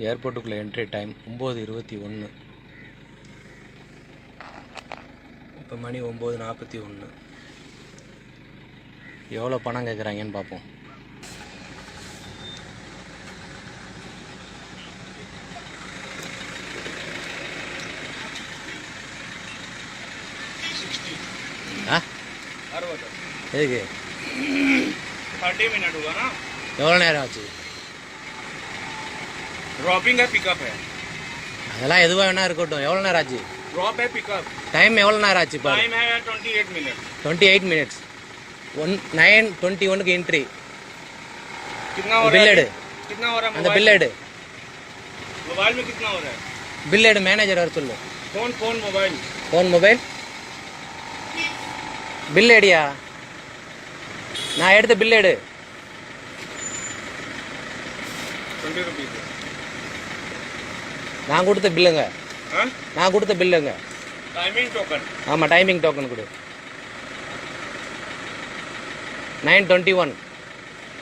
ஏர்போர்ட்டுக்குள்ளே entry time ஒம்பது இருபத்தி ஒன்று இப்போ மணி ஒம்பது நாற்பத்தி ஒன்று எவ்வளோ பணம் கேட்குறாங்கன்னு பார்ப்போம் எதுக்கு? எவ்வளோ நேரம் ஆச்சு? ड्रॉपिंग है पिकअप है அதெல்லாம் எதுவாக வேணா இருக்கட்டும் எவ்வளோ நேரம் ஆச்சு ड्रॉप है पिकअप டைம் எவ்வளோ நேரம் ஆச்சு இப்போ टाइम है twenty eight minute twenty eight minutes one nine twenty ஒனுக்கு என்ட்ரி कितना हो रहा बिल है एड। कितना हो रहा है அந்த मोबाइल பில் எடு मोबाइल में कितना हो रहा है பில் எடு மேனேஜர் வர சொல்லு phone phone mobile phone mobile bill எடியா நான் எடுத்த பில் எடு ट्वेंटी रुपीज நான் கொடுத்த பில்லுங்க हाँ நான் கொடுத்த பில்லுங்க टाइमिंग टोकन ஆமாம் டைமிங் டோக்கன் கொடு nine twenty one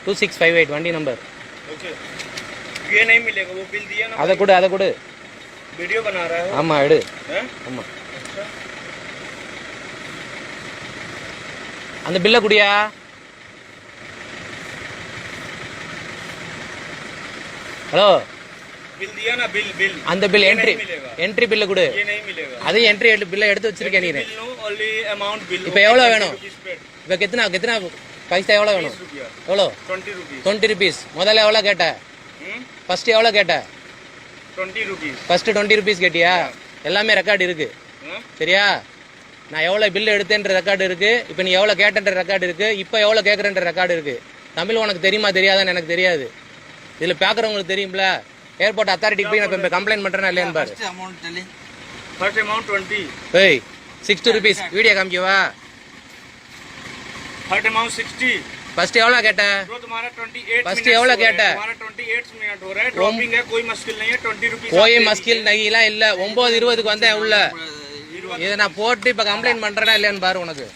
two six five eight வண்டி நம்பர் ओके ये नहीं मिलेगा वो बिल दिया ना அதை கொடு அதை கொடு वीडियो बना रहा है ஆமாம் எடு हैं? ஆமாம் अच्छा அந்த பில்லை குடியா ஹலோ बिल दिया ना बिल बिल அந்த பில் ये என்ட்ரி नहीं मिलेगा என்ட்ரி பில்லை கொடு ये नहीं मिलेगा அதையும் என்ட்ரி பில்லை எடுத்து வச்சிருக்கேன் நீ bill no only amount bill இப்போ எவ்வளோ வேணும் இப்போ கெத்தனா கெத்தனா பைசா எவ்வளோ வேணும் रुपया எவ்வளோ ट्वेंटी रुपीज டுவெண்ட்டி ருபீஸ் முதல்ல எவ்வளோ கேட்ட ஃபர்ஸ்ட் எவ்வளோ கேட்ட twenty rupees first twenty rupees கேட்டியா எல்லாமே ரெக்கார்டு இருக்கு हाँ? சரியா நான் எவ்வளோ பில் எடுத்தேன்ற ரெக்கார்டு இருக்கு இப்போ நீ எவ்வளோ கேட்டன்ற ரெக்கார்டு இருக்கு இப்போ எவ்வளோ கேட்குறன்ற ரெக்கார்டு இருக்கு தமிழ் உனக்கு தெரியுமா தெரியாதான்னு எனக்கு தெரியாது இதில் பார்க்குறவங்களுக்கு தெரியும்ல ஏர்போர்ட் ಅಥಾರಿಟಿ ಪೋಯಿ ನಾನು ಕಂಪ್ಲೇಂಟ್ ಮಾಡ್ರನ ಇಲ್ಲ ಬಾರು ಅಮೌಂಟ್ ಅಲ್ಲಿ ಫಸ್ಟ್ ಅಮೌಂಟ್ 20 ಏಯ್ 60 ರೂಪೀಸ್ ವಿಡಿಯೋ ಕಾಮಿಕವಾ ಫಸ್ಟ್ ಅಮೌಂಟ್ 60 ஃபர்ஸ்ட் எவ்வளவு கேட்ட ஃபர்ஸ்ட் எவ்வளவு கேட்ட கோயி மஸ்கில் நகிலாம் இல்ல. ஒன்பது இருபதுக்கு வந்தேன் உள்ள. இதை நான் போட்டு இப்ப கம்ப்ளைண்ட் பண்றேனா இல்லையான்னு பாரு உனக்கு.